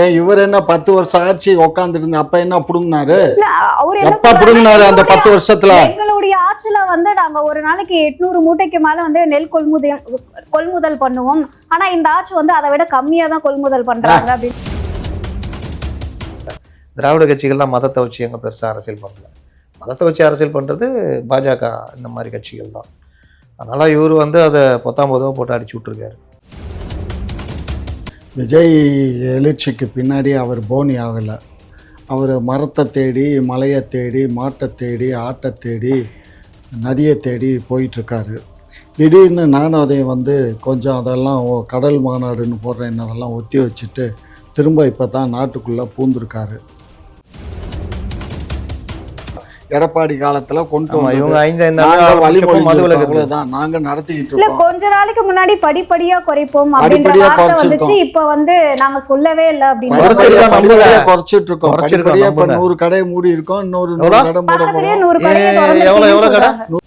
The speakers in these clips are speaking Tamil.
ஏன் இவர் என்ன பத்து வருஷம் ஆட்சி உக்காந்துருந்து அப்ப என்ன புடுங்கினாரு? இல்ல அவர் என்ன எப்ப புடுங்கினாரு அந்த பத்து வருஷத்துல? எங்களுடைய ஆட்சியில வந்து நாங்க ஒரு நாளைக்கு எட்நூறு மூட்டைக்கு மேல வந்து நெல் கொள்முதல் கொள்முதல் பண்ணுவோம். ஆனா இந்த ஆட்சி வந்து அதை விட கம்மியா தான் கொள்முதல் பண்றாங்க அப்படின்னு. திராவிட கட்சிகள்லாம் மதத்தை வச்சு எங்கே பெருசாக அரசியல் பண்ணல. மதத்தை வச்சு அரசியல் பண்ணுறது பாஜக இந்த மாதிரி கட்சிகள் தான். அதனால் இவர் வந்து அதை பத்தாம் பொதுவாக போட்டு அடிச்சு விட்ருக்காரு விஜய் எழுச்சிக்கு பின்னாடி அவர் போனி ஆகலை. அவர் மரத்தை தேடி மலையை தேடி மாட்டை தேடி ஆட்டை தேடி நதியை தேடி போயிட்டுருக்காரு. திடீர்னு நானும் அதை வந்து கொஞ்சம் அதெல்லாம் ஓ கடல் மாநாடுன்னு போடுறேன் அதெல்லாம் ஒத்தி வச்சுட்டு திரும்ப இப்போ தான் நாட்டுக்குள்ளே பூந்திருக்காரு. எடப்பாடி காலத்தில் கொண்டு ஆமா, இவங்க. ஐந்து ஐந்து நாங்க நடத்திக்கிட்டு இல்ல இருக்கோம். கொஞ்ச நாளைக்கு முன்னாடி படிப்படியா குறைப்போம் அப்படின்ற வார்த்தை. வந்துச்சு. இப்ப வந்து நாங்க சொல்லவே இல்லை அப்படின்னு குறைச்சிட்டு இருக்கோம். குறைச்சிருக்கோம், படிப்படியா இப்ப நம்புங்க. நூறு கடை மூடி இருக்கோம். இன்னொரு நூறு? கடை மூட பக்கத்துலயே போறோம்.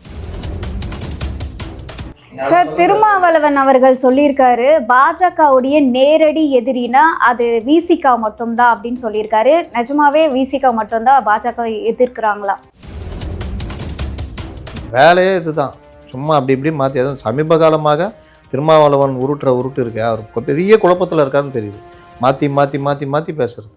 சார் திருமாவளவன் அவர்கள் சொல்லியிருக்காரு பாஜகவுடைய நேரடி எதிரினா அது விசிகா மட்டும்தான் அப்படின்னு சொல்லியிருக்காரு. நிஜமாவே விசிகா மட்டும்தான் பாஜக எதிர்க்கிறாங்களா? வேலையே இதுதான். சும்மா அப்படி இப்படி மாற்றி அதுவும் சமீப காலமாக திருமாவளவன் உருட்டுற உருட்டு இருக்கு அவர் பெரிய குழப்பத்தில் இருக்காருன்னு தெரியுது. மாற்றி மாற்றி மாற்றி மாற்றி பேசுறது.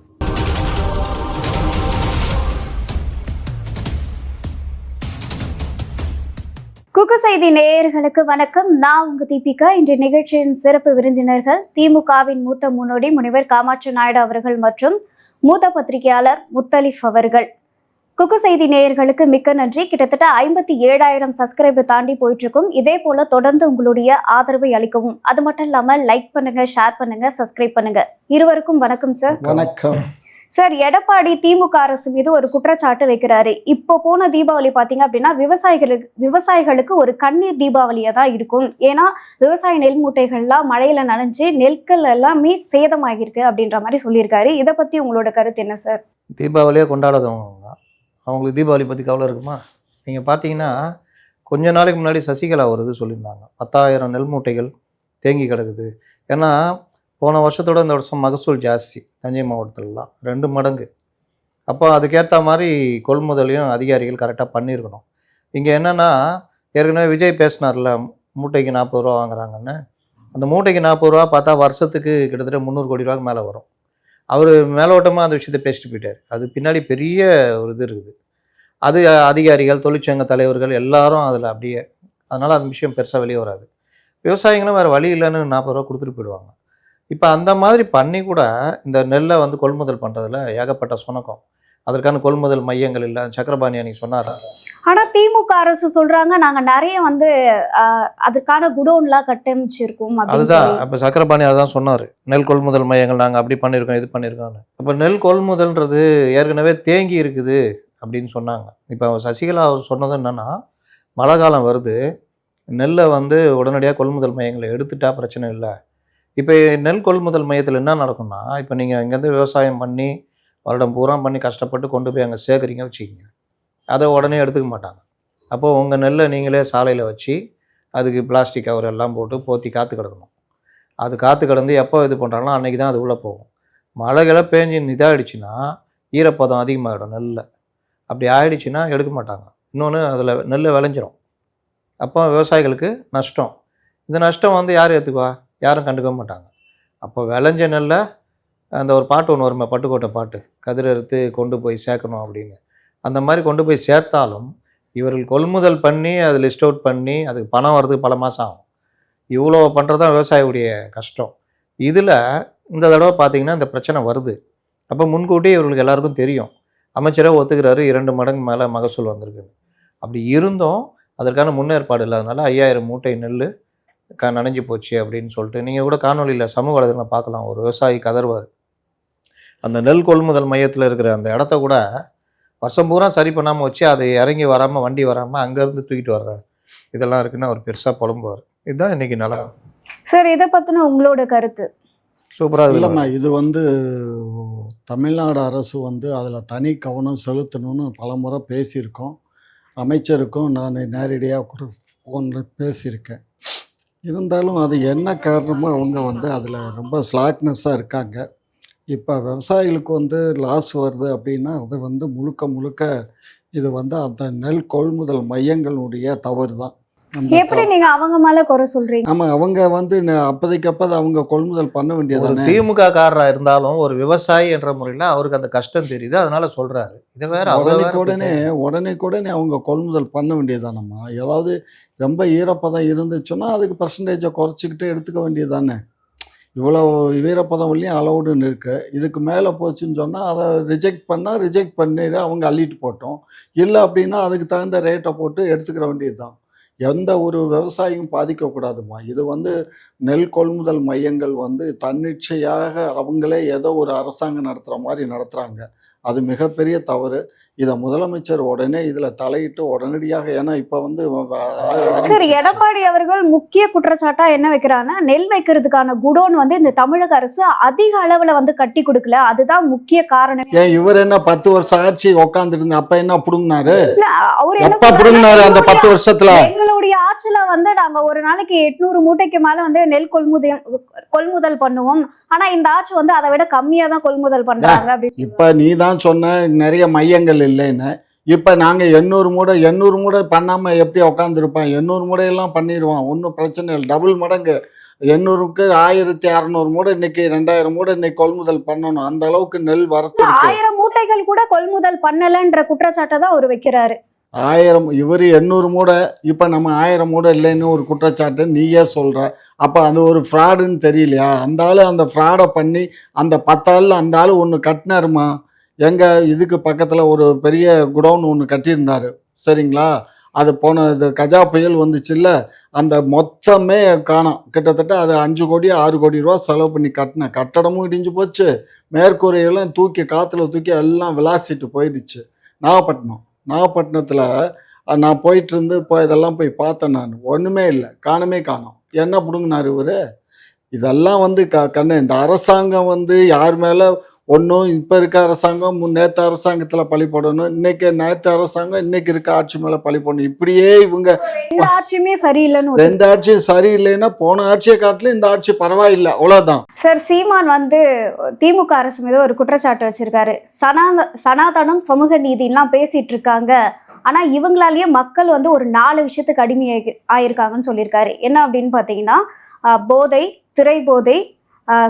குக்கு செய்தி நேயர்களுக்கு வணக்கம். நான் உங்க தீபிகா. இன்று நிகழ்ச்சியின் சிறப்பு விருந்தினர்கள் திமுகவின் மூத்த முன்னோடி முனைவர் காமாட்சி நாயுடு அவர்கள் மற்றும் மூத்த பத்திரிகையாளர் முத்தலிஃப் அவர்கள். குக்கு செய்தி நேயர்களுக்கு மிக்க நன்றி. கிட்டத்தட்ட ஐம்பத்தி ஏழாயிரம் சப்ஸ்கிரைபர் தாண்டி போயிட்டு இருக்கும் இதே போல தொடர்ந்து உங்களுடைய ஆதரவை அளிக்கவும். அது மட்டும் இல்லாம லைக் பண்ணுங்க ஷேர் பண்ணுங்க சப்ஸ்கிரைப் பண்ணுங்க. இருவருக்கும் வணக்கம் சார் வணக்கம். சார் எடப்பாடி திமுக அரசு மீது ஒரு குற்றச்சாட்டு வைக்கிறாரு. இப்போ போன தீபாவளி பார்த்தீங்க அப்படின்னா விவசாயிகளுக்கு விவசாயிகளுக்கு ஒரு கண்ணீர் தீபாவளியாக தான் இருக்கும். ஏன்னா விவசாய நெல் மூட்டைகள்லாம் மழையில நனைஞ்சு நெற்கள் எல்லாமே சேதமாகிருக்கு அப்படின்ற மாதிரி சொல்லியிருக்காரு. இதை பற்றி உங்களோட கருத்து என்ன சார்? தீபாவளியே கொண்டாடாதவங்க அவங்க. அவங்களுக்கு தீபாவளி பற்றி கவலை இருக்குமா? நீங்கள் பார்த்தீங்கன்னா கொஞ்ச நாளைக்கு முன்னாடி சசிகலா ஒரு இது சொல்லியிருந்தாங்க. பத்தாயிரம் நெல் மூட்டைகள் தேங்கி கிடக்குது. ஏன்னா போன வருஷத்தோட இந்த வருஷம் மகசூல் ஜாஸ்தி தஞ்சை மாவட்டத்திலலாம். ரெண்டு மடங்கு. அப்போ அதுக்கேற்ற மாதிரி கொள்முதலையும் அதிகாரிகள் கரெக்டாக பண்ணியிருக்கணும். இங்கே என்னென்னா ஏற்கனவே விஜய் பேசினார்ல மூட்டைக்கு நாற்பது ரூபா வாங்குறாங்கன்னு. அந்த மூட்டைக்கு நாற்பது ரூபா பார்த்தா வருஷத்துக்கு கிட்டத்தட்ட முந்நூறு கோடி ரூபாய்க்கு மேலே வரும். அவர் மேலோட்டமாக அந்த விஷயத்தை பேசிட்டு போயிட்டார். அது பின்னாடி பெரிய ஒரு இது இருக்குது. அது அதிகாரிகள் தொழிற்சங்க தலைவர்கள் எல்லாரும் அதில் அப்படியே அதனால் அந்த விஷயம் பெருசாக வெளியே வராது. விவசாயிகளும் வேறு வழி இல்லைன்னு நாற்பது ரூபா கொடுத்துட்டு போயிடுவாங்க. இப்போ அந்த மாதிரி பண்ணி கூட இந்த நெல்லை வந்து கொள்முதல் பண்ணுறதுல ஏகப்பட்ட சுணக்கம். அதற்கான கொள்முதல் மையங்கள் இல்லை. சக்கரபாணி அன்னைக்கு சொன்னாரா. ஆனா திமுக அரசு சொல்றாங்க நாங்க நிறைய வந்து அதுக்கான குடோன்லாம் கட்டமைச்சிருக்கோம் அதுதான். அப்போ சக்கரபாணி அதான் சொன்னார். நெல் கொள்முதல் மையங்கள் நாங்கள் அப்படி பண்ணியிருக்கோம் இது பண்ணியிருக்கோம்னு அப்போ நெல் கொள்முதல்ன்றது ஏற்கனவே தேங்கி இருக்குது அப்படின்னு சொன்னாங்க. இப்போ சசிகலா அவர் சொன்னது என்னன்னா மழை காலம் வருது. நெல்லை வந்து உடனடியாக கொள்முதல் மையங்களை எடுத்துட்டா பிரச்சனை இல்லை. இப்போ நெல் கொள்முதல் மையத்தில் என்ன நடக்கும்னா இப்போ நீங்கள் இங்கேருந்து விவசாயம் பண்ணி வருடம் பூரா பண்ணி கஷ்டப்பட்டு கொண்டு போய் அங்கே சேர்க்குறீங்க வச்சுக்கிங்க. அதை உடனே எடுத்துக்க மாட்டாங்க. அப்போது உங்கள் நெல்லை நீங்களே சாலையில் வச்சு அதுக்கு பிளாஸ்டிக் கவர் எல்லாம் போட்டு போத்தி காற்று கிடக்கணும். அது காற்று கிடந்து எப்போ இது பண்ணுறாங்களோ அன்றைக்கி தான் அது உள்ளே போகும். மழைகளை பேஞ்சு இதாகிடுச்சுன்னா ஈரப்பதம் அதிகமாகிடும் நெல்லில் அப்படி ஆயிடுச்சுன்னா எடுக்க மாட்டாங்க. இன்னொன்று அதில் நெல் விளைஞ்சிரும். அப்போ விவசாயிகளுக்கு நஷ்டம். இந்த நஷ்டம் வந்து யார் ஏற்றுக்குவா? யாரும் கண்டுக்க மாட்டாங்க. அப்போ விளைஞ்ச நெல்ல அந்த ஒரு பாட்டு ஒன்று வருமே பட்டுக்கோட்டை பாட்டு கதிர் அறுத்து கொண்டு போய் சேர்க்கணும் அப்படின்னு. அந்த மாதிரி கொண்டு போய் சேர்த்தாலும் இவர்கள் கொள்முதல் பண்ணி அது லிஸ்ட் அவுட் பண்ணி அதுக்கு பணம் வர்றதுக்கு பல மாதம் ஆகும். இவ்வளோ பண்ணுறது தான் விவசாயியுடைய கஷ்டம். இதில் இந்த தடவை பார்த்திங்கன்னா இந்த பிரச்சனை வருது. அப்போ முன்கூட்டியே இவர்களுக்கு எல்லாருக்கும் தெரியும். அமைச்சராக ஒத்துக்கிறாரு இரண்டு மடங்கு மேலே மகசூல் வந்திருக்குன்னு. அப்படி இருந்தும் அதற்கான முன்னேற்பாடு இல்லாதனால ஐயாயிரம் மூட்டை நெல் க நனைஞ்சு போச்சு அப்படின்னு சொல்லிட்டு நீங்கள் கூட காணொலியில் சமூக வலைதளத்தில் பார்க்கலாம் ஒரு விவசாயி கதர்வார். அந்த நெல் கொள்முதல் மையத்தில் இருக்கிற அந்த இடத்த கூட வருஷம் பூரா சரி பண்ணாமல் வச்சு அது இறங்கி வராமல் வண்டி வராமல் அங்கேருந்து தூக்கிட்டு வர்ற இதெல்லாம் இருக்குன்னு அவர் பெருசாக புலம்புவார். இதுதான் இன்னைக்கு நிலம். சார் இதை பத்தின உங்களோட கருத்து? சூப்பராக இல்லைம்மா இது வந்து தமிழ்நாடு அரசு வந்து அதில் தனி கவனம் செலுத்தணும்னு பலமுறை பேசியிருக்கோம். அமைச்சருக்கும் நான் நேரடியாக கூட ஃபோனில் பேசியிருக்கேன். இருந்தாலும் அது என்ன காரணமோ அவங்க வந்து அதில் ரொம்ப ஸ்லாக்னஸ்ஸாக இருக்காங்க. இப்போ விவசாயிகளுக்கு வந்து லாஸ் வருது அப்படின்னா அது வந்து முழுக்க முழுக்க இது வந்து அந்த நெல் கொள்முதல் மையங்களுடைய தவறு தான் எப்படி நீங்க அவங்க மேல குறை சொல்றீங்க? ஆமாம் அவங்க வந்து அப்போதைக்கு அப்போ அவங்க கொள்முதல் பண்ண ஒரு வேண்டியதானே திமுக காரரா இருந்தாலும் ஒரு விவசாயி என்ற முறையில் அவருக்கு அந்த கஷ்டம் தெரியுது. அதனால சொல்றாரு. இதை வேற வேற உடனே உடனே உடனே அவங்க கொள்முதல் பண்ண வேண்டியதானம்மா? ஏதாவது ரொம்ப ஈரப்பதம் இருந்துச்சுன்னா அதுக்கு பர்சன்டேஜை குறைச்சிக்கிட்டு எடுத்துக்க வேண்டியதானே? இவ்வளோ ஈரப்பதம் வரலையும் அலௌடுன்னு இருக்கு இதுக்கு மேலே போச்சுன்னு சொன்னால் அதை ரிஜெக்ட் பண்ணால் ரிஜெக்ட் பண்ணிடு அவங்க அள்ளிட்டு போட்டோம். இல்லை அப்படின்னா அதுக்கு தகுந்த ரேட்டை போட்டு எடுத்துக்கிற வேண்டியது தான் எந்த ஒரு விவசாயியும் பாதிக்கக்கூடாதும்மா இது வந்து நெல் கொள்முதல் மையங்கள் வந்து தன்னிச்சையாக அவங்களே ஏதோ ஒரு அரசாங்கம் நடத்துகிற மாதிரி நடத்துகிறாங்க அது மிகப்பெரிய தவறு. இதை முதலமைச்சர் உடனே இதில் தலையிட்டு உடனடியாக ஏன்னா இப்போ வந்து சரி. எடப்பாடி அவர்கள் முக்கிய குற்றச்சாட்டா என்ன வைக்கிறாங்கன்னா நெல் வைக்கிறதுக்கான குடோன் வந்து இந்த தமிழக அரசு அதிக அளவுல வந்து கட்டி கொடுக்கல. அதுதான் முக்கிய காரணம். ஏன் இவர் என்ன பத்து வருஷம் ஆட்சி உட்காந்துட்டு இருந்த அப்ப என்ன புடுங்கினாரு? அவர் என்ன புடுங்கினாரு அந்த பத்து வருஷத்துல? எங்களுடைய ஆட்சியில வந்து நாங்க ஒரு நாளைக்கு எட்நூறு மூட்டைக்கு மேல வந்து நெல் கொள்முதல் கொள்முதல் பண்ணுவோம். ஆனா இந்த ஆட்சி வந்து அதை விட கம்மியா தான் கொள்முதல் பண்றாங்க இப்ப நீ தான் சொன்ன நிறைய மையங்கள் இல்லைன்னு. இப்ப நாங்க எண்ணூறு மூடை எண்ணூறு மூடை பண்ணாம எப்படி உட்காந்துருப்பான் எண்ணூறு மூடையெல்லாம் பண்ணிடுவான் ஒன்றும் பிரச்சனை இல்லை. டபுள் மடங்கு. எண்ணூறுக்கு ஆயிரத்தி அறநூறு மூடை இன்னைக்கு ரெண்டாயிரம் மூடை இன்னைக்கு கொள்முதல் பண்ணணும். அந்த அளவுக்கு நெல் வரத்து ஆயிரம் மூட்டைகள் கூட கொள்முதல் பண்ணலன்ற குற்றச்சாட்டை தான் அவர் வைக்கிறாரு. ஆயிரம் இவர் எண்ணூறு மூடை இப்போ நம்ம ஆயிரம் மூடை இல்லைன்னு ஒரு குற்றச்சாட்டு நீயே சொல்கிற அப்போ அது ஒரு ஃப்ராடுன்னு தெரியலையா? அந்த ஆள் அந்த ஃப்ராடை பண்ணி அந்த பத்தாளில் அந்த ஆள் ஒன்று கட்டினாருமா? எங்கள் இதுக்கு பக்கத்தில் ஒரு பெரிய குடவுன் ஒன்று கட்டியிருந்தாரு. சரிங்களா? அது போன இது கஜா புயல் வந்துச்சுல்ல அந்த மொத்தமே காணோம். கிட்டத்தட்ட அது அஞ்சு கோடி ஆறு கோடி ரூபா செலவு பண்ணி கட்டினேன் கட்டடமும் இடிஞ்சு போச்சு. மேற்கூரையெல்லாம் தூக்கி காற்றுல தூக்கி எல்லாம் விளாசிட்டு போயிடுச்சு. நாகப்பட்டினம். நாகப்பட்டினத்தில் நான் போயிட்டு இருந்து இப்போ இதெல்லாம் போய் பார்த்தேன் நான். ஒன்றுமே இல்லை. காணமே காணோம். என்ன பிடுங்கினார் இவர்? இதெல்லாம் வந்து க கண்ணு இந்த அரசாங்கம் வந்து யார் மேலே ஒன்றும் இப்போ இருக்க அரசாங்கம் நேற்று அரசாங்கத்தில் பழி போடணும் இன்னைக்கு நேற்று அரசாங்கம் இன்னைக்கு இருக்க ஆட்சி மேலே பழி போடணும். இப்படியே இவங்க ஆட்சியுமே சரியில்லைன்னு ரெண்டு ஆட்சியும் சரியில்லைன்னா போன ஆட்சியை காட்டிலும் இந்த ஆட்சி பரவாயில்லை அவ்வளோதான் சார் சீமான் வந்து திமுக அரசு மீது ஒரு குற்றச்சாட்டு வச்சிருக்காரு. சனாத சனாதனம் சமூக நீதிலாம் பேசிட்டு இருக்காங்க. ஆனா இவங்களாலேயே மக்கள் வந்து ஒரு நாலு விஷயத்துக்கு அடிமை ஆயிருக்காங்கன்னு சொல்லியிருக்காரு. என்ன அப்படின்னு பார்த்தீங்கன்னா போதை திரை போதை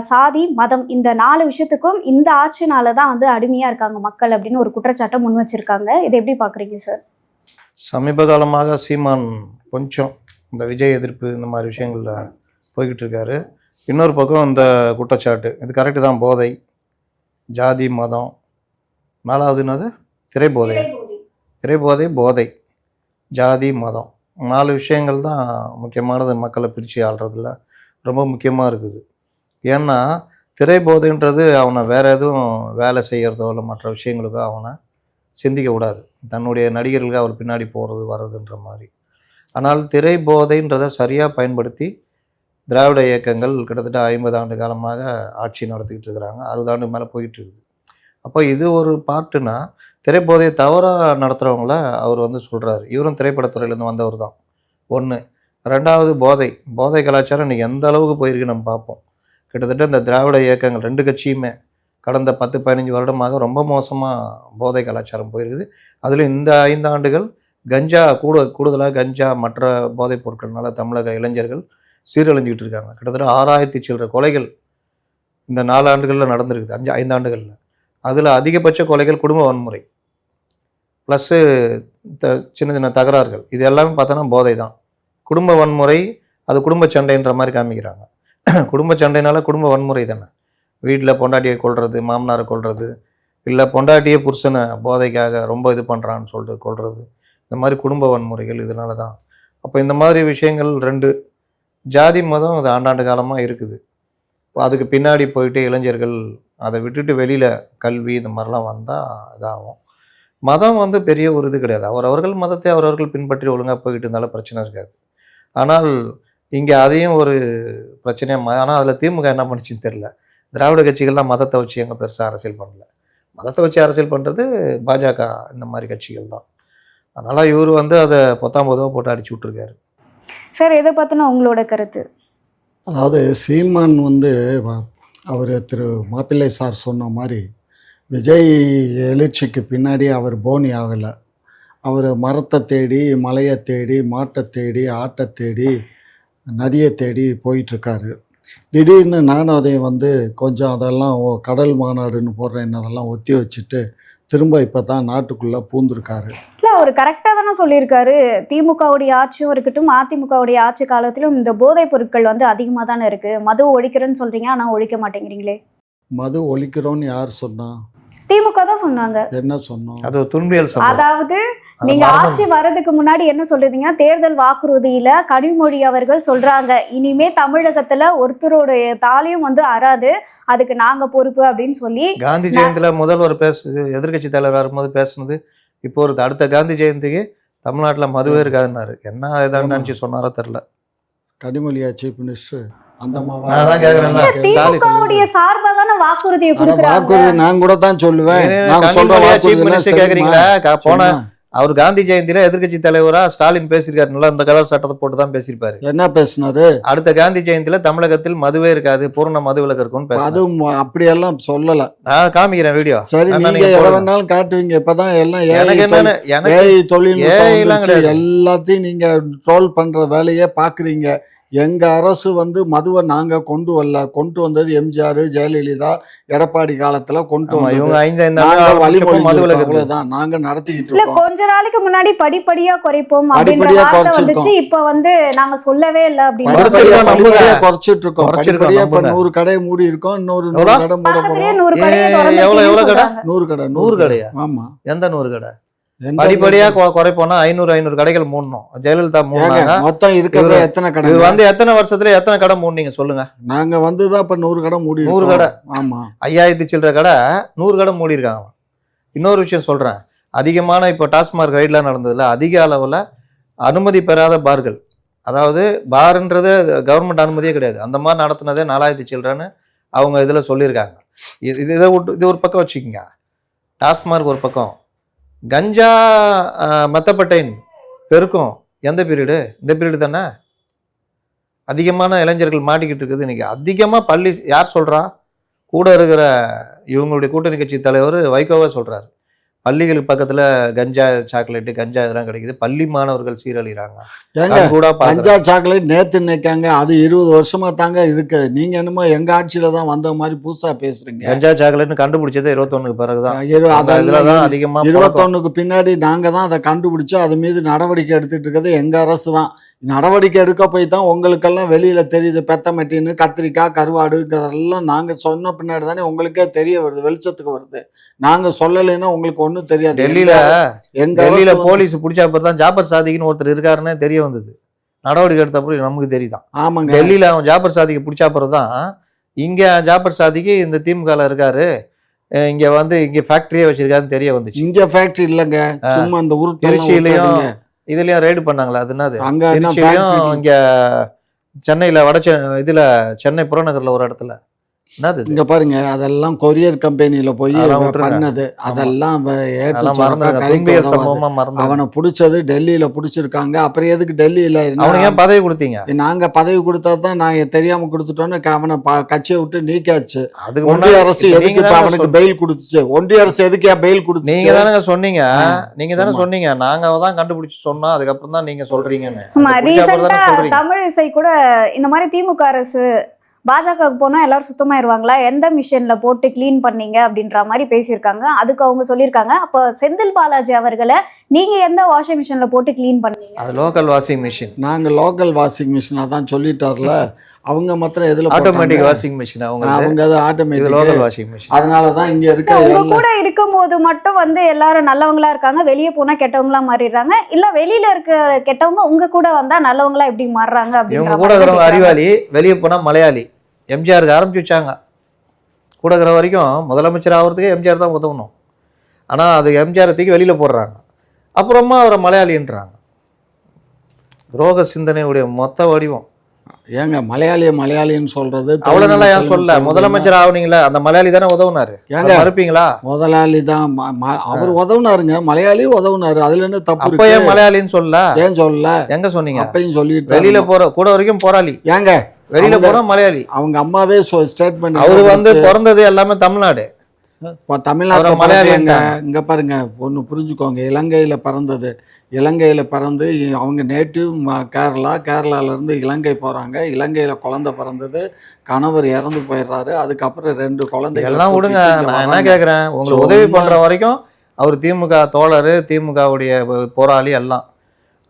சாதி மதம் இந்த நாலு விஷயத்துக்கும் இந்த ஆட்சினால தான் வந்து அடிமையா இருக்காங்க மக்கள் அப்படின்னு ஒரு குற்றச்சாட்டை முன் வச்சிருக்காங்க. இதை எப்படி பாக்குறீங்க சார் சமீப காலமாக சீமான் கொஞ்சம் இந்த விஜய் எதிர்ப்பு இந்த மாதிரி விஷயங்களில் போய்கிட்டு இருக்காரு. இன்னொரு பக்கம் இந்த குற்றச்சாட்டு இது கரெக்டு தான் போதை ஜாதி மதம். நாலாவது என்னது? திரைபோதை திரைபோதை போதை ஜாதி மதம். நாலு விஷயங்கள் தான் முக்கியமானது மக்களை பிரித்து ஆள்றதுல. ரொம்ப முக்கியமாக இருக்குது. ஏன்னா திரைபோதைன்றது அவனை வேறு எதுவும் வேலை செய்கிறதோ இல்லை மற்ற விஷயங்களுக்கோ அவனை சிந்திக்க கூடாது. தன்னுடைய நடிகர்களுக்கு அவர் பின்னாடி போகிறது வர்றதுன்ற மாதிரி. ஆனால் திரைபோதைன்றதை சரியாக பயன்படுத்தி திராவிட இயக்கங்கள் கிட்டத்தட்ட ஐம்பது ஆண்டு காலமாக ஆட்சி நடத்திக்கிட்டு இருக்கிறாங்க. அறுபது ஆண்டு மேலே போயிட்டு இருக்குது அப்போ இது ஒரு பார்ட்டுனா திரைப்போதையை தவறாக நடத்துகிறவங்கள அவர் வந்து சொல்கிறாரு இவரும் திரைப்படத்துறையிலேருந்து வந்தவர் தான். ஒன்று ரெண்டாவது போதை. போதை கலாச்சாரம் இன்னைக்கு எந்த அளவுக்கு போயிருக்கு நம்ம பார்ப்போம். கிட்டத்தட்ட இந்த திராவிட இயக்கங்கள் ரெண்டு கட்சியுமே கடந்த பத்து பதினஞ்சு வருடமாக ரொம்ப மோசமாக போதை கலாச்சாரம் போயிருக்குது. அதில் இந்த ஐந்து ஆண்டுகள் கஞ்சா கூட கூடுதலாக கஞ்சா மற்ற போதைப் பொருட்கள்னால தமிழக இளைஞர்கள் சீரழிஞ்சிக்கிட்டு இருக்காங்க. கிட்டத்தட்ட ஆறாயிரத்தி சில்லற கொலைகள் இந்த நாலு ஆண்டுகளில் நடந்திருக்குது அஞ்சு ஐந்து ஆண்டுகளில். அதில் அதிகபட்ச கொலைகள் குடும்ப வன்முறை. ப்ளஸ்ஸு த சின்ன சின்ன தகராறுகள். இது எல்லாமே பார்த்தோன்னா போதை தான். குடும்ப வன்முறை அது குடும்ப சண்டைன்ற மாதிரி காமிக்கிறாங்க. குடும்ப சண்டைனால குடும்ப வன்முறை தானே. வீட்டில் பொண்டாட்டியை கொள்வது மாமனாரை கொள்வது இல்லை பொண்டாட்டியே புருஷனை போதைக்காக ரொம்ப இது பண்ணுறான்னு சொல்லிட்டு கொள்வது இந்த மாதிரி குடும்ப வன்முறைகள் இதனால தான். அப்போ இந்த மாதிரி விஷயங்கள் ரெண்டு. ஜாதி மதம் அது ஆண்டாண்டு காலமாக இருக்குது. இப்போ அதுக்கு பின்னாடி போயிட்டு இளைஞர்கள் அதை விட்டுட்டு வெளியில் கல்வி இந்த மாதிரிலாம் வந்தால் இதாகும். மதம் வந்து பெரிய ஒரு இது கிடையாது. அவரவர்கள் மதத்தை அவரவர்கள் பின்பற்றி ஒழுங்காக போய்கிட்டு இருந்தாலும் பிரச்சனை இருக்காது. ஆனால் இங்கே அதையும் ஒரு பிரச்சனையாக ஆனால் அதில் திமுக என்ன பண்ணுச்சுன்னு தெரில திராவிட கட்சிகள்லாம் மதத்தை வச்சு எங்கே பெருசாக அரசியல் பண்ணல. மதத்தை வச்சு அரசியல் பண்ணுறது பாஜக இந்த மாதிரி கட்சிகள் தான். அதனால் இவர் வந்து அதை பொத்தாம் பொதுவாக போட்டு அடிச்சு விட்ருக்காரு சார் இதை பத்தின உங்களோட கருத்து? அதாவது சீமான் வந்து அவர் திரு மாப்பிள்ளை சார் சொன்ன மாதிரி விஜய் எழுச்சிக்கு பின்னாடி அவர் போனி ஆகலை. அவர் மரத்தை தேடி மலையை தேடி மாட்டை தேடி ஆட்டை தேடி நதியை தேடி போயிட்டுருக்காரு. திடீர்னு நானும் அதை வந்து கொஞ்சம் அதெல்லாம் ஓ கடல் மாநாடுன்னு போடுறேன் அதெல்லாம் ஒத்தி வச்சுட்டு திரும்ப இப்போ தான் நாட்டுக்குள்ளே பூந்திருக்காரு. இல்லை அவர் கரெக்டாக தானே சொல்லியிருக்காரு. திமுகவுடைய ஆட்சியும் இருக்கட்டும் அதிமுகவுடைய ஆட்சி காலத்திலும் இந்த போதைப் பொருட்கள் வந்து அதிகமாக தானே இருக்குது மது ஒழிக்கிறேன்னு சொல்கிறீங்க ஆனால் ஒழிக்க மாட்டேங்கிறீங்களே. மது ஒழிக்கிறோன்னு யார் சொன்னா? திமுக தான் சொன்னாங்க. என்ன சொன்னோம்? அது துன்பியல் அதாவது அது நீங்க. ஆட்சி வர்றதுக்கு முன்னாடி என்ன சொல்றீங்கன்னா தேர்தல் வாக்குறுதியில கனிமொழி அவர்கள் சொல்றாங்க. இனிமே தமிழகத்துல ஒருத்தருடைய தாலியும் வந்து அறாது. அதுக்கு நாங்க பொறுப்பு அப்படின்னு சொல்லி காந்தி ஜெயந்தியில முதல்வர் பேசு எதிர்க்கட்சி தலைவர் வரும்போது பேசுனது இப்போ ஒரு அடுத்த காந்தி ஜெயந்திக்கு தமிழ்நாட்டுல மதுவே இருக்காதுன்னாரு. என்ன இதான்னு நினைச்சு சொன்னாரோ தெரியல. கனிமொழியா சீஃப் மினிஸ்டர்? வாக்குறுதியை ஆனா கொடுக்குறாங்க? வாக்குறுதி நான் கூட தான் சொல்லுவேன். போன. அவர் காந்தி ஜெயந்தியில எதிர்க்கட்சி தலைவரா ஸ்டாலின் பேசியிருக்காரு. நல்லா இந்த கலர் சட்டத்தை போட்டு தான் பேசியிருப்பாரு. என்ன பேசினாரு அடுத்த காந்தி ஜெயந்தியில தமிழகத்தில் மதுவே இருக்காது பூர்ண மது விலக்கு இருக்கும்னு பேசுறாரு அதுவும் அப்படியெல்லாம் சொல்லல. நான் காமிக்கிறேன் வீடியோ சரி நீங்க எதை. வேணாலும் காட்டுவீங்க. இப்பதான் எல்லாம் எனக்கு என்னன்னு எனக்கு. கிடையாது. எல்லாத்தையும் நீங்க ட்ரோல் பண்ற வேலையே பாக்குறீங்க. எங்க அரசு வந்து மதுவை நாங்க கொண்டு வரல. கொண்டு வந்தது எம்ஜிஆர் ஜெயலலிதா எடப்பாடி காலத்துல கொண்டு ஆமா, இவங்க வந்தது ஐந்து ஐந்து நாங்க ஆண்டு வழிமொழி மது விலக்கு இருக்கு. அவ்வளவுதான். நாங்க நடத்திக்கிட்டு இல்ல இருக்கோம். கொஞ்ச நாளைக்கு முன்னாடி படிப்படியா குறைப்போம் அப்படின்ற. வந்துச்சு. இப்ப வந்து நாங்க சொல்லவே இல்லை அப்படின்னு குறைச்சிட்டு இருக்கோம் குறைச்சிருக்கோம், படிப்படியா இப்ப. நூறு கடை மூடி இருக்கோம். இன்னொரு நூறு எவ்வளோ? கடை மூட கடையை திறந்து எவ்வளவு- எவ்வளவு கடை? நூறு கடை நூறு கடையா? ஆமா. எந்த நூறு கடை? படிப்படியா குறைப்போனா ஐநூறு ஐநூறு கடைகள் மூடணும். ஜெயலலிதா மூணாங்க மொத்தம் இருக்கிறது இவரு- எத்தனை கடை இது வந்து எத்தனை வருஷத்துல எத்தனை கடை மூடுனீங்க சொல்லுங்க. நாங்க வந்துதான் இப்ப நூறு கடை மூடி நூறு. கடை. ஆமா. ஐயாயிரத்தி சில்லற கடை நூறு கடை மூடி இருக்காங்க இன்னொரு விஷயம் சொல்றேன். அதிகமான இப்போ டாஸ்மாக் ரைட்லாம் நடந்ததுல அதிக அளவுல அனுமதி பெறாத பார்கள். அதாவது பார்ன்றது கவர்மெண்ட் அனுமதியே கிடையாது. அந்த மாதிரி நடத்துனதே நாலாயிரத்தி சில்லறன்னு அவங்க இதில் சொல்லியிருக்காங்க. இது இது- இதை விட்டு இது ஒரு பக்கம் வச்சுக்கோங்க. டாஸ்மார்க் ஒரு பக்கம். கஞ்சா மெத்தப்பட்டைன் பெருக்கம் எந்த பீரியடு இந்த பீரியடு தானே? அதிகமான இளைஞர்கள் மாட்டிக்கிட்டு இருக்குது இன்னைக்கு. அதிகமாக பள்ளி யார் சொல்கிறா கூட இருக்கிற இவங்களுடைய கூட்டணி கட்சி தலைவர் வைகோவே சொல்கிறாரு பள்ளிகளுக்கு பக்கத்தில் கஞ்சா சாக்லேட்டு கஞ்சா இதெல்லாம் கிடைக்குது. பள்ளி மாணவர்கள் சீரழிகிறாங்க ஏங்க கூட கஞ்சா சாக்லேட் நேத்து நினைக்காங்க அது இருபது வருஷமா தாங்க இருக்கு. நீங்க என்னமோ எங்க ஆட்சியில தான் வந்த மாதிரி புதுசா பேசுறீங்க. கஞ்சா சாக்லேட்னு கண்டுபிடிச்சது இருபத்தொன்னுக்கு பிறகுதான். இரு- அந்த இதுல தான் அதெல்லாம் அதிகமாக இருபத்தொன்னுக்கு பின்னாடி நாங்க தான் அதை கண்டுபிடிச்சு அது மீது நடவடிக்கை எடுத்துட்டு இருக்கிறது எங்க அரசு தான். நடவடிக்கை எடுக்க போய் தான் உங்களுக்கெல்லாம் வெளியில தெரியுது. பெத்தமெட்டின்னு கத்திரிக்காய் கருவாடு இதெல்லாம் நாங்க சொன்ன பின்னாடி தானே உங்களுக்கே தெரிய வருது வெளிச்சத்துக்கு வருது. நாங்க சொல்லலைன்னா உங்களுக்கு ஒண்ணும் தெரியாது. டெல்லியில எங்க டெல்லியில போலீஸ் பிடிச்ச அப்புறம் தான் ஜாபர் சாதிக்குன்னு ஒருத்தர் இருக்காருன்னே தெரிய வந்தது. நடவடிக்கை எடுத்த அப்புறம் நமக்கு தெரியுதான். ஆமாங்க. டெல்லியில அவன் ஜாபர் சாதிக்கு பிடிச்ச அப்புறம் தான் இங்க ஜாபர் சாதிக்கு இந்த திமுகல இருக்காரு. இங்க வந்து இங்க ஃபேக்டரியே வச்சிருக்காருன்னு தெரிய வந்துச்சு. இங்க ஃபேக்டரி இல்லங்க. சும்மா அந்த உருட்டு திருச்சியிலயும் இதுலயும் ரைடு பண்ணாங்களா? அது என்னது? அங்க திருச்சியிலயும்? இங்க சென்னையில வட இதுல சென்னை புறநகர்ல ஒரு இடத்துல. என்னது? இங்க பாருங்க அதெல்லாம் கொரியர் கம்பெனில போய். பண்ணது. அதெல்லாம் அவனை புடிச்சது டெல்லியில புடிச்சிருக்காங்க. அப்புறம் எதுக்கு டெல்லியில? அவனுக்கு ஏன் பதவி கொடுத்தீங்க? நாங்க பதவி கொடுத்தா தான் நாங்க தெரியாம கொடுத்துட்டோன்னு க- அவனை ப- கட்சியை விட்டு நீக்காச்சு அதுக்கு ஒன்றிய அரசு எதுக்கு அவனுக்கு. பெயில் கொடுத்துச்சு? ஒன்றிய அரசு எதுக்கு பெயில் கொடுத்துச்சு? நீங்க தானங்க சொன்னீங்க. நீங்க தானே. சொன்னீங்க. நாங்க தான் கண்டுபிடிச்சு சொன்னோம் அதுக்கப்புறம் தான் நீங்க சொல்றீங்கன்னு. தானே தமிழ் இசை கூட இந்த மாதிரி திமுக அரசு பாஜகவுக்கு போனா எல்லாரும் சுத்தமாயிருவாங்களா? எந்த மிஷின்ல போட்டு க்ளீன் பண்ணீங்க? அப்படின்ற மாதிரி பேசியிருக்காங்க. அதுக்கு அவங்க சொல்லியிருக்காங்க. அப்போ செந்தில் பாலாஜி அவர்களை நீங்க எந்த வாஷிங் மிஷின்ல போட்டு க்ளீன் பண்ணீங்க? அது லோக்கல் வாஷிங் மிஷின் நாங்க லோக்கல் வாஷிங் மிஷினா தான் சொல்லிட்டார்ல. அவங்க மாத்திரம் எதுல ஆட்டோமேட்டிக்? வாஷிங் மிஷின் அவங்க அவங்க அது ஆட்டோமேட்டிக் லோக்கல் வாஷிங் மிஷின் அதனாலதான் இங்க இருக்க உங்க கூட இருக்கும்போது மட்டும் வந்து எல்லாரும் நல்லவங்களா இருக்காங்க வெளியே போனா கெட்டவங்களா மாறிடுறாங்க. இல்ல வெளியில இருக்க கெட்டவங்க உங்க கூட வந்தா நல்லவங்களா எப்படி மாறுறாங்க இவங்க அப்படின்ற கூட இருக்கிறவங்க. அறிவாளி வெளியே போனா மலையாளி. எம்ஜிஆருக்கு ஆரம்பிச்சு வச்சாங்க. கூட இருக்கிற வரைக்கும் முதலமைச்சர் ஆகிறதுக்கு எம்ஜிஆர் தான் உதவணும். ஆனா அது எம்ஜிஆர் தூக்கி வெளியில போடுறாங்க. அப்புறமா அவரை மலையாளின்றாங்க. துரோக சிந்தனையுடைய மொத்த வடிவம். ஏங்க மலையாளிய மலையாளின்னு சொல்றது அவ்வளவு நல்லா ஏன் சொல்ல முதலமைச்சர் ஆகுனீங்களா அந்த மலையாளி தானே உதவுனாரு. ஏங்க? மறுப்பீங்களா? முதலாளி தான் அவர் உதவுனாருங்க. மலையாளி உதவுனாரு. அதுல என்ன தப்பு அப்ப ஏன் மலையாளின்னு சொல்லல? ஏன் சொல்லல? எங்க சொன்னீங்க? அப்பையும் சொல்லிட்டு வெளியில போற கூட வரைக்கும் போராளி. ஏங்க வெளியில போனா மலையாளி. அவங்க அம்மாவே ஸ்டேட்மெண்ட் அவரு வந்து பிறந்தது எல்லாமே தமிழ்நாடு. மலையாளி மலையாளிங்க இங்கே பாருங்க ஒன்று புரிஞ்சுக்கோங்க. இலங்கையில் பிறந்தது. இலங்கையில் பிறந்து அவங்க நேட்டிவ் கேரளா கேரளாலேருந்து இலங்கை போகிறாங்க இலங்கையில் குழந்தை பிறந்தது. கணவர் இறந்து போயிடுறாரு. அதுக்கப்புறம் ரெண்டு குழந்தை எல்லாம் விடுங்க. நான் என்ன கேக்குறேன்? உங்களுக்கு உதவி பண்ற வரைக்கும் அவர் திமுக தோழர் திமுகவுடைய போராளி எல்லாம்.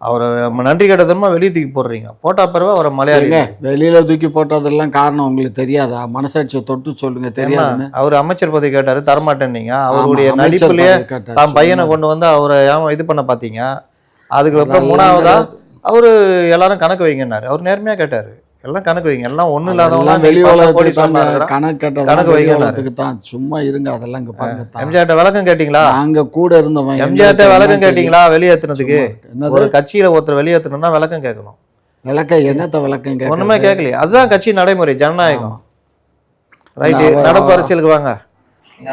அவரை நன்றி கட்டதமா வெளியே தூக்கி போடுறீங்க. போட்டா பிறகு அவரை மலையாளி. ஏங்க, வெளியில தூக்கி போட்டதெல்லாம் காரணம் உங்களுக்கு தெரியாதா? மனசாட்சியை தொட்டு சொல்லுங்க தெரியாதுன்னு. அவர் அமைச்சர் பதவி கேட்டாரு தரமாட்டேன்னீங்க. அவருடைய நடிப்புலயே. தான் பையனை. கொண்டு வந்து அவரை ஏன் இது பண்ண பாத்தீங்க? அதுக்கு அப்புறம் மூணாவதா. அவரு எல்லாரும் கணக்கு வைங்கன்னாரு. அவர் நேர்மையா கேட்டாரு. எல்லாம் கணக்கு வைங்க. எல்லாம் ஒண்ணும் இல்லாதவங்க அதெல்லாம் வெளி கணக்கு கணக்கு கேட்டதெல்லாம் கணக்கு. உலகத்துக்கு தான். சும்மா இருங்க அதெல்லாம் இங்க பாருங்க. எம்ஜிஆர்ட்ட விளக்கம் கேட்டீங்களா? நாங்க கூட இருந்தவன் எம்ஜிஆர்ட்ட விளக்கம் கேட்டீங்களா? என்னது? ஒரு கட்சியில ஒருத்தர் வெளியேற்றணும்னா விளக்கம் கேட்கணும். விளக்க என்னத்த விளக்கம்? ஒண்ணுமே கேட்கலையே. அதுதான் கட்சி நடைமுறை ஜனநாயகம். ரைட்டு நடப்பு அரசியலுக்கு வாங்க.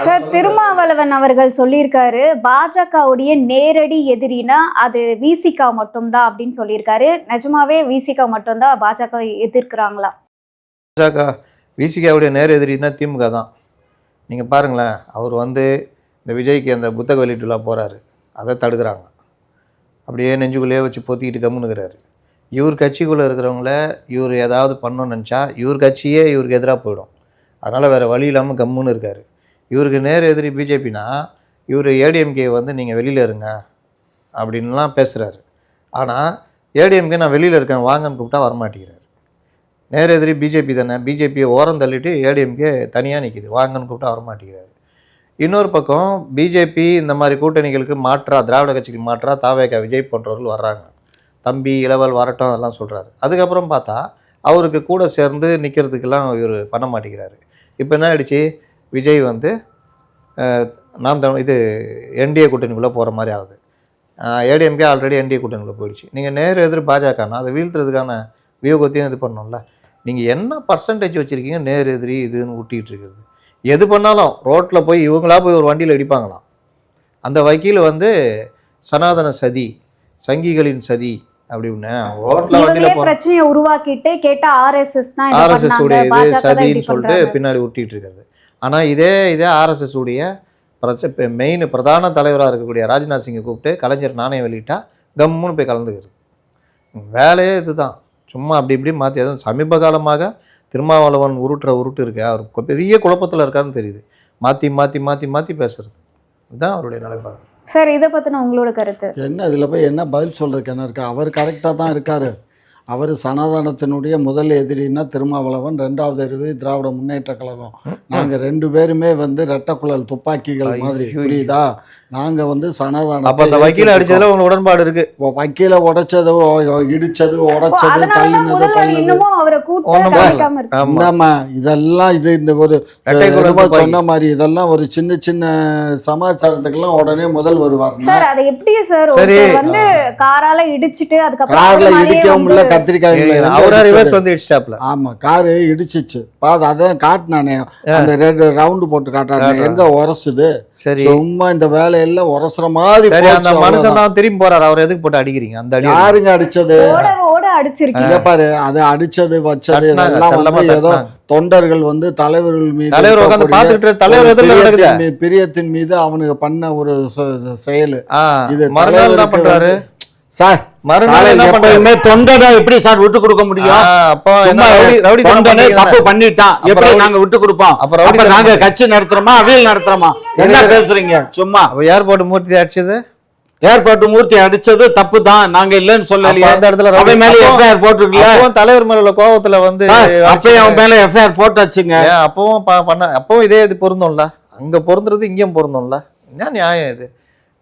சார் திருமாவளவன் அவர்கள் சொல்லியிருக்காரு பாஜகவுடைய நேரடி எதிரினா அது விசிகா மட்டும்தான் அப்படின்னு சொல்லியிருக்காரு. நிஜமாவே விசிகா மட்டும்தான் பாஜக எதிர்க்கிறாங்களா? பாஜக விசிகாவுடைய நேர் எதிரின்னா திமுக தான். நீங்கள் பாருங்களேன் அவர் வந்து இந்த விஜய்க்கு அந்த புத்தக வெளியீட்டு விழா போகிறாரு அதை தடுக்கிறாங்க. அப்படியே நெஞ்சுக்குள்ளேயே வச்சு பொத்திக்கிட்டு கம்முனுக்கிறாரு. இவர் கட்சிக்குள்ளே இருக்கிறவங்கள இவர் ஏதாவது பண்ணணும்னு நினச்சா இவர் கட்சியே இவருக்கு எதிராக போயிடும். அதனால் வேறு வழி இல்லாமல் கம்முன்னு இருக்கார். இவருக்கு நேர் எதிரி பிஜேபினா இவர் ஏடிஎம்கே வந்து நீங்கள் வெளியில் இருங்க அப்படின்லாம் பேசுகிறாரு ஆனால் ஏடிஎம்கே நான் வெளியில் இருக்கேன் வாங்கன்னு கூப்பிட்டா வரமாட்டேங்கிறார். நேர் எதிரி பிஜேபி தானே பிஜேபியை ஓரம் தள்ளிட்டு ஏடிஎம்கே தனியாக நிற்கிது வாங்கன்னு கூப்பிட்டா வரமாட்டேங்கிறாரு. இன்னொரு பக்கம் பிஜேபி இந்த மாதிரி கூட்டணிகளுக்கு மாற்றா திராவிட கட்சிக்கு மாற்றா தாவேகா விஜய் போன்றவர்கள் வர்றாங்க. தம்பி இளவல் வரட்டும் அதெல்லாம் சொல்கிறாரு அதுக்கப்புறம் பார்த்தா அவருக்கு கூட சேர்ந்து நிற்கிறதுக்கெல்லாம் இவர் பண்ண மாட்டேங்கிறாரு. இப்போ என்ன ஆயிடுச்சு? விஜய் வந்து நாம் தமிழ் இது என்டிஏ கூட்டணிக்குள்ளே போகிற மாதிரி ஆகுது. ஏடிஎம்கே ஆல்ரெடி என்டிஏ கூட்டணிக்குள்ளே போயிடுச்சு. நீங்கள் நேர் எதிர் பாஜகனா அதை வீழ்த்துறதுக்கான வியூகத்தையும் இது பண்ணணும்ல நீங்கள் என்ன பர்சன்டேஜ் வச்சுருக்கீங்க நேர் எதிரி இதுன்னு ஊட்டிகிட்டு இருக்கிறது. எது பண்ணாலும் ரோட்டில் போய் இவங்களா போய் ஒரு வண்டியில் இடிப்பாங்களாம். அந்த வக்கீல் வந்து சனாதன சதி சங்கிகளின் சதி அப்படின்னு ரோட்டில் வண்டியில் பிரச்சனையை உருவாக்கிட்டு கேட்டா ஆர்எஸ்எஸ் தான் ஆர்எஸ்எஸ் உடைய இது சதின்னு சொல்லிட்டு பின்னாடி உருட்டிட்டு இருக்கிறது. ஆனால் இதே இதே ஆர்எஸ்எஸ் உடைய பிரச்ச மெயின் பிரதான தலைவராக இருக்கக்கூடிய ராஜ்நாத் சிங்கை கூப்பிட்டு கலைஞர் நாணயம் வெளியிட்டா கம்முன்னு போய் கலந்துக்கிறது வேலையே இதுதான். சும்மா அப்படி இப்படி மாற்றி அதுவும் சமீப காலமாக திருமாவளவன் உருட்டுற உருட்டு இருக்கு அவர் பெரிய குழப்பத்தில் இருக்காருன்னு தெரியுது. மாற்றி மாற்றி மாற்றி மாற்றி பேசுறது. இதுதான் அவருடைய நிலைப்பாடு. சார் இதை பத்தின உங்களோட கருத்து? என்ன இதில் போய் என்ன பதில் சொல்றதுக்கு என்ன இருக்கு? அவர் கரெக்டாக தான் இருக்காரு. அவர் சனாதனத்தினுடைய முதல் எதிரின்னா திருமாவளவன் ரெண்டாவது எதிரி திராவிட முன்னேற்ற கழகம். நாங்கள் ரெண்டு பேருமே வந்து ரெட்டக்குழல் துப்பாக்கிகள் மாதிரி. புரியுதா? நாங்கள் வந்து சனாதனத்தை அப்போ அந்த வக்கீல் அடிச்சதுல உங்களுக்கு உடன்பாடு இருக்கு. வக்கீல உடைச்சது இடிச்சது உடைச்சது தள்ளினது முதல்வர் பண்ணது இன்னமும் அவரை கூட்டு ஒண்ணும் கவனிக்காம இருக்கு ஆமா. இந்தாம்மா இதெல்லாம் இது இந்த ஒரு. சொன்ன மாதிரி இதெல்லாம் ஒரு சின்ன சின்ன சமாச்சாரத்துக்கெல்லாம் உடனே முதல் வருவார். சார் அதை எப்படி சார் வந்து காரால இடிச்சிட்டு அதுக்கப்புறம் கார்ல இடிக்கவும் இல்ல கத்திரிக்காய் அவரா ரிவர்ஸ் வந்து இடிச்சிட்டாப்ல ஆமா காரு இடிச்சிச்சு. பாது அதான் காட்டினானே அந்த ரெண்டு ரவுண்டு போட்டு காட்டானே எங்க உரசுது? சரி. சும்மா இந்த வேலையெல்லாம் உரசுற மாதிரி சரி அந்த போச்சு, மனுஷன். தான் திரும்பி போறாரு. அவர் எதுக்கு போட்டு அடிக்கிறீங்க? அந்த அடி யாருங்க அடிச்சது? ஓட ஓட அடிச்சிருக்கீங்க பாரு அது அடிச்சது வச்சது இதெல்லாம் ஏதோ. தொண்டர்கள் வந்து தலைவர்கள் மீது தலைவர் உட்காந்து தலைவர் நடக்குது? பிரியத்தின் மீது அவனுக்கு பண்ண ஒரு செயலு. இது மறுநாள் என்ன பண்றாரு? சார் மறுநாள் என்ன எப்பயுமே தொண்டனை எப்படி சார் விட்டு கொடுக்க முடியும்? அப்போ என்ன ரவுடி தொண்டனே தப்பு பண்ணிட்டான். எப்படி நாங்க விட்டு கொடுப்போம்? அப்ப ரவுடி அப்ப தனம் நாங்க கட்சி நடத்துறோமா? அவியல் நடத்துறோமா? என்ன பேசுறீங்க? சும்மா. அப்ப ஏர்போர்ட் மூர்த்தி அடிச்சது? ஏர்போர்ட் மூர்த்தி அடிச்சது தப்பு தான். நாங்க இல்லன்னு சொல்லலையே. அந்த இடத்துல அவன் மேல எஃப்ஐஆர் போட்டிருக்கல தலைவர் மேல உள்ள கோவத்துல வந்து அப்பயும் அவன் மேல எஃப்ஐஆர் போட்டாச்சுங்க. அப்பவும் பண்ண அப்பவும் இதே இது பொருந்தும்ல? அங்க பொருந்துறது இங்கேயும் பொருந்தும்ல? என்ன நியாயம் இது?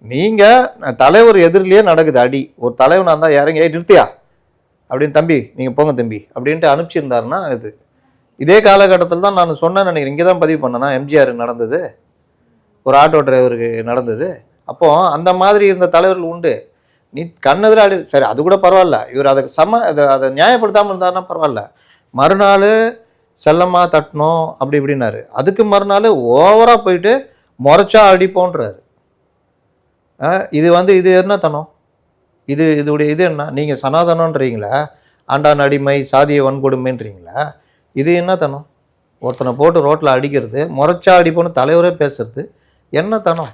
நீங்கள் தலைவர் எதிரிலேயே நடக்குது அடி. ஒரு தலைவனாக இருந்தால் இறங்கி "ஏய், நிறுத்தியா? அப்படின்னு தம்பி நீங்கள் போங்க தம்பி. அப்படின்ட்டு அனுப்பிச்சிருந்தாருன்னா இது. இதே காலகட்டத்தில் தான் நான் சொன்னேன் நினைக்கிறேன். இங்கே தான் பதிவு பண்ணேன்னா எம்ஜிஆர் நடந்தது. ஒரு ஆட்டோ டிரைவருக்கு நடந்தது. அப்போது அந்த மாதிரி இருந்த தலைவர்கள் உண்டு. நீ கண்ணெதிர அடி. சரி அது கூட பரவாயில்ல. இவர் அதை சம அதை அதை நியாயப்படுத்தாமல் இருந்தாருன்னா பரவாயில்ல. மறுநாள் செல்லமாக தட்டணும் அப்படி இப்படின்னாரு. அதுக்கு மறுநாள் ஓவராக போயிட்டு முறைச்சா அடிப்போன்றாரு. இது வந்து இது என்ன தனம்? இது இதோடைய இது என்ன? நீங்கள் சனாதனன்றீங்களே ஆண்டான் அடிமை சாதிய வன்கொடுமைன்றீங்களா? இது என்ன தனம்? ஒருத்தனை போட்டு ரோட்டில் அடிக்கிறது முறைச்சா அடிப்போன்னு தலைவரே பேசுறது என்ன தனம்?